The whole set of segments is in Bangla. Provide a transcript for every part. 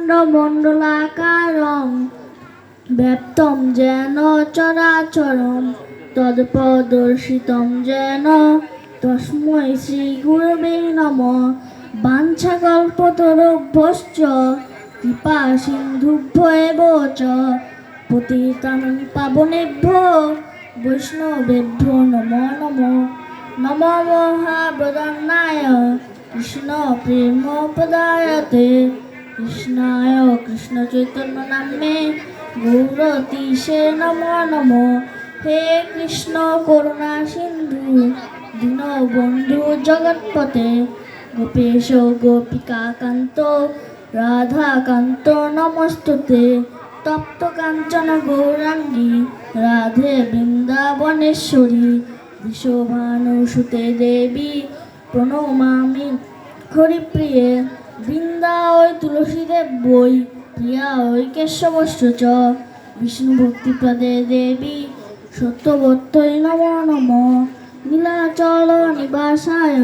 ব্রহ্মাণ্ড মণ্ডলাকারং ব্যপ্তম যেন চরাচরম তৎপদর্শিতম যেন তস্মৈ শ্রী গুরবে নম বাঞ্ছাকল্পতরুভ্যশ্চ কৃপা সিন্ধুভ্য এব চ পতিতাং পাবনেভ্যো, বৈষ্ণবেভ্যো নমো নমো। নমো মহাবদন্নায় কৃষ্ণ প্রেম পদায়তে কৃষ্ণায় কৃষ্ণ চৈতন্য নামে গৌরতীশে নমো নমো। হে কৃষ্ণ করুণা সিন্ধু দীনবন্ধু জগৎপতে গোপেশ গোপিকা কান্ত রাধাকান্ত নমস্তুতে। তপ্ত কাঞ্চন গৌরাঙ্গী, রাধে বৃন্দাবনেশ্বরী। বিশ্বভানুসুতে দেবী, প্রণমামি হরিপ্রিয়ে। বৃন্দা তুলসীদেব বই প্রিয়া কেশবশ্য চ। বিষ্ণু ভক্তিপ্রদে দেবী, সত্যবত্যই নম নম নীলাচল নিবাসায়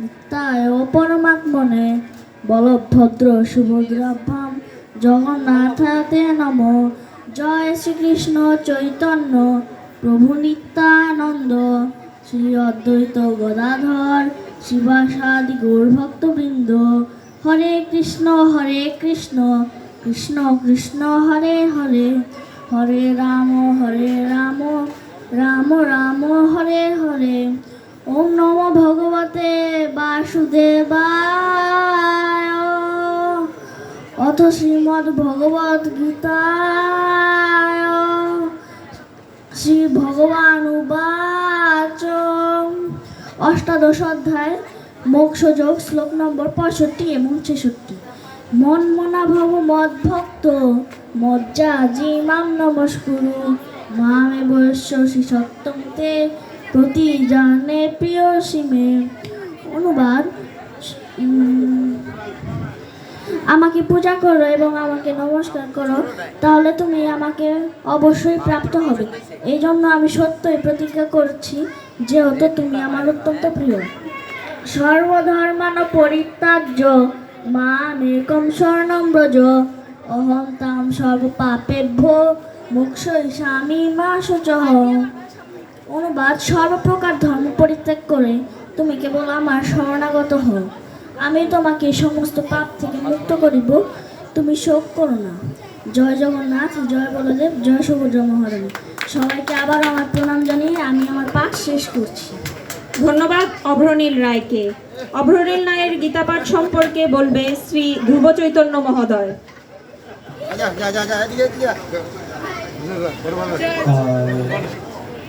নিত্যায় পরমাত্মনে। বলভদ্র সুভদ্রাভ্যাম জগন্নাথাতে নম। জয় শ্রীকৃষ্ণ চৈতন্য প্রভু নিত্যানন্দ। শ্রী অদ্বৈত গদাধর শিবাসাদি গৌরভক্তবৃন্দ। হরে কৃষ্ণ হরে কৃষ্ণ কৃষ্ণ কৃষ্ণ, হরে হরে হরে রাম হরে রাম রাম রাম, হরে হরে। ওম নম ভগবতে বাসুদেবায়। অথ শ্রীমদ্ ভগবদ গীতায়। শ্রী ভগবান উবাচ। অষ্টাদশ অধ্যায়। মোক্ষযোগ শ্লোক নম্বর পঁয়ষট্টি এবং ছেষট্টি। মন মনা ভব মদ ভক্ত মজ্জা জি মাম নমস্কুরু। মামে শ্রী সত্যম তে প্রতি জানে প্রিয় সীমে অনুবাদ আমাকে পূজা করো এবং আমাকে নমস্কার করো, তাহলে তুমি আমাকে অবশ্যই প্রাপ্ত হবে। এই জন্য আমি সত্যই প্রতিজ্ঞা করছি যে যেহেতু তুমি আমার অত্যন্ত প্রিয়। সর্বধর্মান পরিত্যাজ্য মা মেকম স্বর্ণম ব্রজ। অহম তাম সর্ব পাপেভ্য মুক্ষই স্বামী মা শুচহ। অনুবাদ, সর্বপ্রকার ধর্ম পরিত্যাগ করে তুমি কেবল আমার শরণাগত হও। আমি তোমাকে সমস্ত পাপ থেকে মুক্ত করিব, তুমি শোক করো না। জয় জগন্নাথ, জয় বলদেব, জয় সুভদ্র মহারানী সবাইকে আবার আমার প্রণাম জানিয়ে আমি আমার পাঠ শেষ করছি। ধন্যবাদ অভ্রনীল রায়কে। অভ্রনীল রায়ের গীতাপাঠ সম্পর্কে বলবে শ্রী ধ্রুব চৈতন্য মহোদয়। যা